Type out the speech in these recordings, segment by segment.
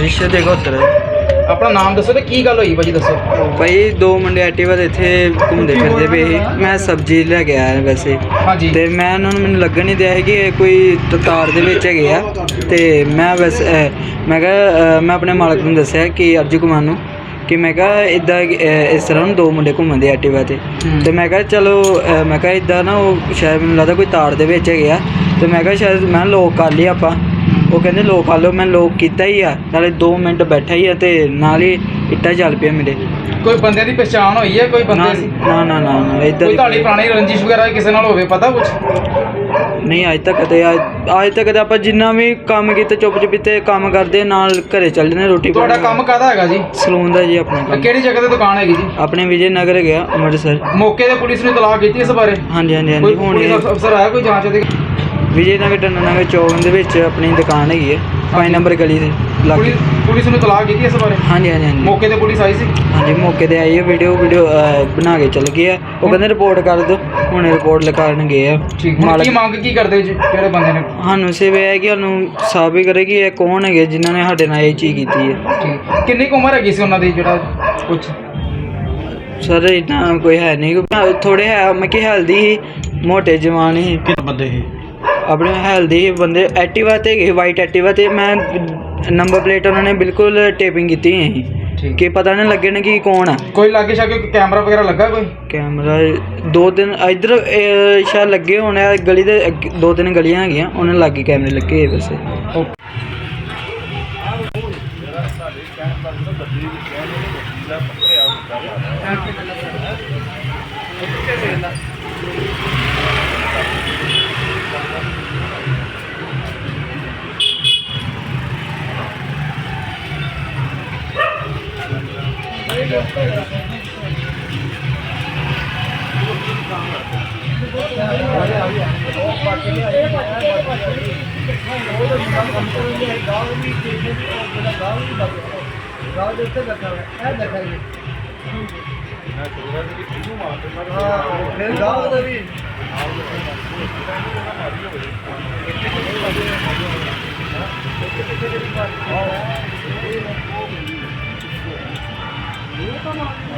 ਰਿਸ਼ੇ ਦੇ ਗੋਤਰ ਆਪਣਾ ਨਾਮ ਦੱਸੋ ਤੇ ਕੀ ਗੱਲ ਹੋਈ ਭਾਜੀ ਦੱਸੋ। ਭਾਈ ਦੋ ਮੁੰਡੇ ਐਕਟਿਵਾ ਤੇ ਇੱਥੇ ਘੁੰਮਦੇ ਫਿਰਦੇ ਪਏ ਸੀ। ਮੈਂ ਸਬਜ਼ੀ ਲੈ ਕੇ ਆਇਆ ਵੈਸੇ। ਹਾਂਜੀ। ਤੇ ਮੈਂ ਉਹਨਾਂ ਨੂੰ ਮੈਨੂੰ ਲੱਗਣ ਨਹੀਂ ਦਿਆ ਸੀ ਕਿ ਇਹ ਕੋਈ ਤ- ਤਾਰ ਦੇ ਵਿੱਚ ਹੈਗੇ ਆ। ਤੇ ਮੈਂ ਬਸ ਅਹ, ਮੈਂ ਕਿਹਾ ਅਹ, ਮੈਂ ਆਪਣੇ ਮਾਲਕ ਨੂੰ ਦੱਸਿਆ ਕਿ ਅਰਜੂ ਕੁਮਾਰ ਨੂੰ ਕਿ ਮੈਂ ਕਿਹਾ ਇਦਾਂ ਇਸ ਤਰ੍ਹਾਂ ਨੂੰ ਦੋ ਮੁੰਡੇ ਘੁੰਮਦੇ ਐਕਟਿਵਾ ਤੇ। ਹੂੰ। ਤੇ ਮੈਂ ਕਿਹਾ ਚਲੋ ਅਹ, ਮੈਂ ਕਿਹਾ ਇਦਾਂ ਨਾ ਉਹ ਸ਼ਾਇਦ ਮੈਨੂੰ ਲੱਗਦਾ ਕੋਈ ਤਾਰ ਦੇ ਵਿੱਚ ਹੈਗੇ ਆ। ਤੇ ਮੈਂ ਕਿਹਾ ਸ਼ਾਇਦ ਮੈਂ ਲੋਕ ਕਰ ਲਈ ਆਪਾਂ। ਉਹ ਕਹਿੰਦੇ ਲੋਕ ਕਰ ਲਓ ਮੈਂ ਲੋਕ ਕੀਤਾ ਹੀ ਆ। ਨਾਲੇ 2 ਮਿੰਟ ਬੈਠਾ ਹੀ ਆ ਤੇ ਨਾਲ ਹੀ ਇੱਟਾਂ ਚੱਲ ਪਿਆ ਮੇਰੇ। ਕੋਈ ਬੰਦੇ ਦੀ ਪਛਾਣ ਹੋਈ ਹੈ ਕੋਈ ਨਾ ਬੰਦੇ ਦੀ? ਨਾ ਨਾ ਨਾ ਨਾ ਇਦਾਂ ਕੋਈ ਤੁਹਾਡੀ ਪੁਰਾਣੀ ਰੰਜਿਸ਼ ਵਗੈਰਾ ਕਿਸੇ ਨਾਲ ਹੋਵੇ ਪਤਾ ਕੁਝ ਨਹੀਂ ਅੱਜ ਤੱਕ ਤੇ ਅੱਜ ਤੱਕ ਤੇ ਆਪਾਂ ਜਿੰਨਾ ਵੀ ਕੰਮ ਕੀਤਾ ਚੁੱਪ ਚੁਪੀਤੇ ਕੰਮ ਕਰਦੇ ਨਾਲ ਘਰੇ ਚੱਲ ਜਾਂਦੇ ਰੋਟੀ ਤੁਹਾਡਾ ਕੰਮ ਕਾਹਦਾ ਹੈਗਾ ਜੀ? ਸਲੂਨ ਦਾ ਜੀ ਆਪਣਾ ਤੇ ਕੰਮ। ਕਿਹੜੀ ਜਗ੍ਹਾ ਤੇ ਦੁਕਾਨ ਹੈਗੀ ਜੀ? ਆਪਣੇ ਵਿਜੇ ਨਗਰ ਗਿਆ ਅੰਮ੍ਰਿਤਸਰ। ਮੌਕੇ ਤੇ ਪੁਲਿਸ ਨੇ ਤਲਾਕ ਕੀਤੀ ਇਸ ਬਾਰੇ? ਹਾਂਜੀ ਹਾਂਜੀ ਕੋਈ ਹਾਂਜੀ ਹੁਣ ਪੁਲਿਸ ਇਹ ਅਫ- ਅਫਸਰ ਆਇਆ ਕੋਈ ਜਾਂਚ ਦੇ ਵਿਜੇ ਨਗਰ ਟੰਨਾ ਨਗਰ ਚੌਕ ਦੇ ਵਿੱਚ ਆਪਣੀ ਦੁਕਾਨ ਹੈਗੀ ਹੈ 5 ਨੰਬਰ ਗਲੀ ਦੇ ਲਾਗੇ। ਪੁਲਿਸ ਪੁਲਿਸ ਨੇ ਤਲਾਕ ਕੀਤੀ ਇਸ ਬਾਰੇ? ਹਾਂਜੀ ਹਾਂਜੀ ਹਾਂਜੀ। ਮੌਕੇ ਤੇ ਪੁਲਿਸ ਆਈ ਸੀ? ਹਾਂਜੀ ਮੌਕੇ ਤੇ ਆਈ ਹੈ ਵੀਡੀਓ ਵੀਡੀਓ ਬਣਾ ਕੇ ਚੱਲ ਗਏ ਆ ਉਹ ਕਹਿੰਦੇ ਰਿਪੋਰਟ ਕਰ ਦਿਓ ਹੁਣ ਰਿਪੋਰਟ ਲਿਖਾਉਣ ਗਏ ਆ। ਠੀਕ ਹੁਣ ਮਾਲਕ- ਕੀ ਮੰਗ ਕੀ ਕਰਦੇ ਜੀ ਕਿਹੜੇ ਬੰਦੇ ਨੇ? ਸਾਨੂੰ ਸਿਰਫ ਇਹ ਹੈ ਕਿ ਸਾਨੂੰ ਸਾਬਿਤ ਕਰੇ ਕਿ ਇਹ ਕੌਣ ਹੈਗੇ ਜਿਨ੍ਹਾਂ ਨੇ ਸਾਡੇ ਨਾਲ ਇਹ ਚੀਜ਼ ਕੀਤੀ ਹੈ। ਠੀਕ। ਕਿੰਨੀ ਕੁ ਉਮਰ ਹੈਗੀ ਸੀ ਉਹਨਾਂ ਦੀ ਜਿਹੜਾ ਕੁਝ ਸਰ ਇतना ਕੋਈ ਹੈ ਨਹੀਂ। ਥੋੜੇ ਹੈ ਮੈਂ ਕਿ ਹੈਲਦੀ ਸੀ ਮੋਟੇ ਜਵਾਨ ਸੀ। ਕਿੰਨੇ ਬੰਦੇ ਸੀ? ਆਪਣੇ ਹੈਲਦੀ ਬੰਦੇ ਐਕਟਿਵਾ ਤੇ ਗਏ ਵਾਈਟ ਐਕਟਿਵਾ ਤੇ ਮੈਂ ਨੰਬਰ ਪਲੇਟ ਉਹਨਾਂ ਨੇ ਬਿਲਕੁਲ ਟੇਪਿੰਗ ਕੀਤੀ ਠੀਕ। ਕਿ ਪਤਾ ਨਹੀਂ ਲੱਗੇ ਨਾ ਕਿ ਕੌਣ ਆ। ਕੋਈ ਲਾਗੇ ਸ਼ਾਗੇ ਕੈਮਰਾ ਵਗੈਰਾ ਲੱਗਾ ਕੋਈ? ਕੈਮਰਾ ਦੋ ਦਿਨ ਇਧਰ ਸ਼ਾਇਦ ਲੱਗੇ ਹੋਣੇ ਆ ਗਲੀ ਦੇ ਦੋ ਤਿੰਨ ਗਲੀਆਂ ਹੈਗੀਆਂ ਉਹਨਾਂ ਲਾਗੇ ਕੈਮਰੇ ਲੱਗੇ ਹੋਏ ਵੈਸੇ ਜਾਂਦਾ ਹੈ ਗਾਹ ਦੇ ਉੱਤੇ ਲੱਗਾ ਹੋਇਆ ਇਹ ਦੇਖਾ ਜੀ ਮੈਂ ਚੋਰਾਂ ਦੇ ਵਿੱਚ ਨੂੰ ਮਾਰ ਦਿੰਦਾ ਹਾਂ ਫਿਰ ਗਾਹ ਦਾ ਵੀ। ਆਉਂਦਾ ਹੈ ਮਾਰੀ ਹੋਵੇ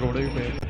ਰੋੜੇ ਵੀ ਪਏ।